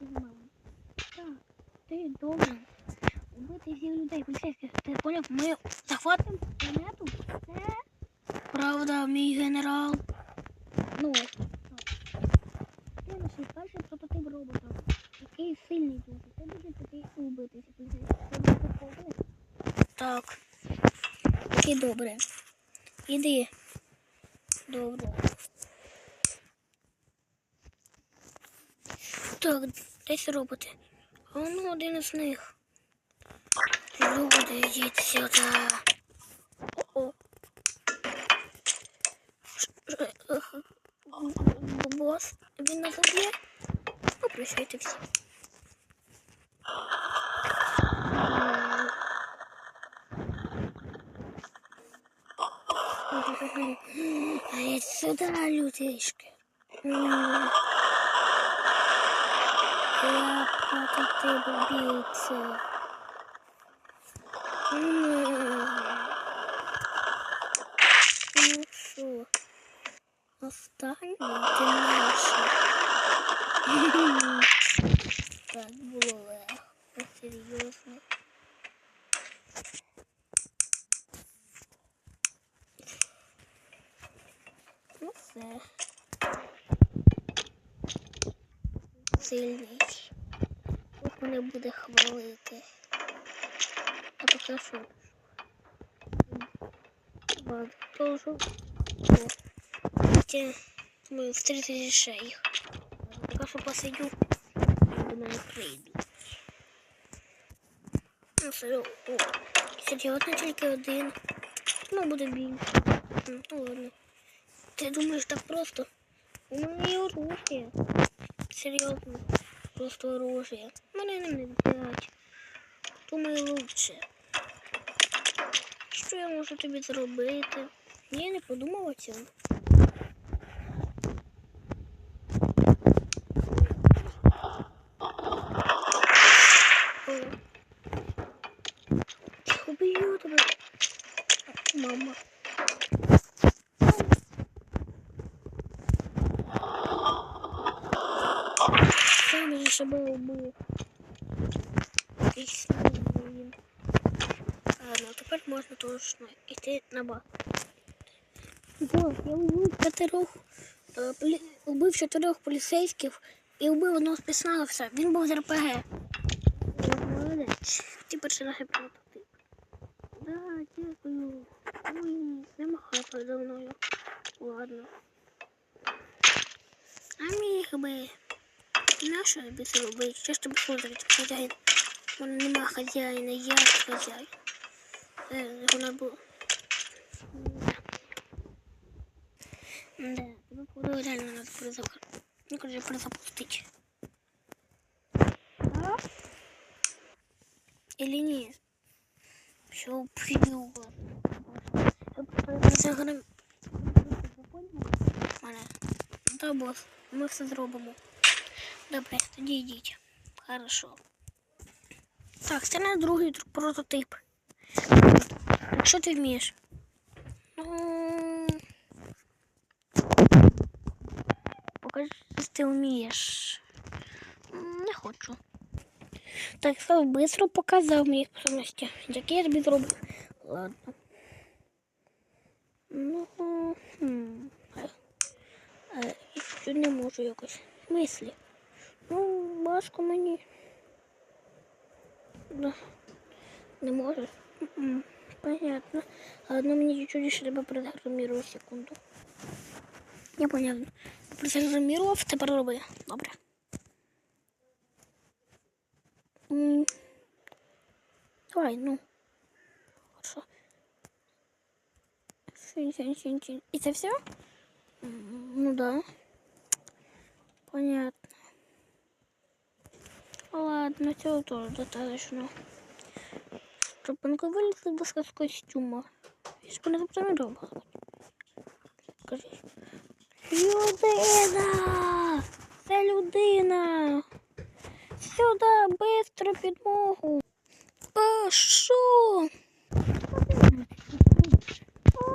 знімали. Так, ти должен убити всіх людей поліцейських. Ти поняв? Ми захватимо планету. Це правда, мій генерал. Ну. Ти наш перший прототип робота. Який сильний дуже. Ти дуже такий убити всіх поліцейських. Ти такий. Так. Окей, добре. Іди. Добре. Так, десь роботи. А ну один із них. Люди, йдіть сюди. О-о. Ш- ш- ех, Бос, він нас уб'є? Ну, прощайте всі. А я сюда, людишки. Я прототип убийца. М. Ну що, останній ти наша. Так було легко, серйозно. Ну все. Сильний. Ось мене буде хвалити. А поки що. Ладно, тоже. Хотя мы встретили ще їх. Поки що посидю. До мене прийду. Ну, все, о, серйозно тільки один. Ну, буде більше. М, Ну, ладно. Ти думаєш так просто? У мене є оружие. Серйозно. Просто оружие. Мене не взять. Думаю, лучше. Що я можу тобі зробити? Я не подумала цьому. Себе убив. Якийсь він. Ладно, тепер точно йти на бак. Вот, я убив чотирьох, е, убив чотирьох поліцейських і убив одного спецназовця. Він був з РПГ. Молодець. Ти персонажі прототип. Да, дякую. Ой, не махай передо мною. Ладно. А міг би. Тобі це робити? Ж тобі служить хазяїн? У нема хазяїна, я хазяїн. Е, його не було. Да, тебе буду реально надо перезапустить. Ну, короче, перезапустить. А? Или нет? Все, прибил вас. Заграм... Мене. Да, бос, ми все зробимо. Добре, тоді йдіть. Хорошо. Так, це не другий прототип. Що ти вмієш? Ну, Покажи, що ти вмієш. Не хочу. Так, Слав быстро показав мої способності. Які я тобі зроблю. Ладно. Ну, хм. е, е, не можу якось. В смислі? Ну, важко мені. Да. Не можеш? М-м, Понятно. Ладно, мені чуть-чуть ще треба програмірую секунду. Я понятно. Програмірував, тепер роби. Добре. М. Давай, ну. Хорошо. Син, син, син, син. И это все? Ну да. Понятно. Ладно, цього достаточно. Щоб панко вилізли, будь ласка, з костюма. Я ж мене запрограмувала. Кажи. Людина! Це людина! Сюди, быстро підмогу! А, що? А,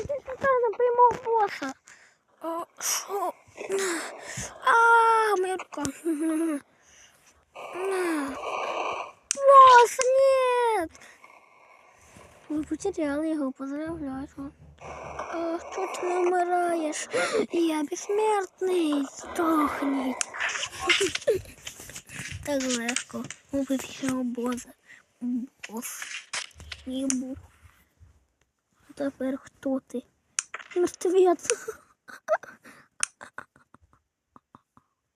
Іди сюди, набиймо боса! А, Що? А, моя рука. Босс, нет! Ви потеряли його, поздравляю. А, що ти не вмираєш? Я безсмертний. Здохніть. Так легко. Убити цього боза. Бос. Був. Тепер хто ти? Мертвець.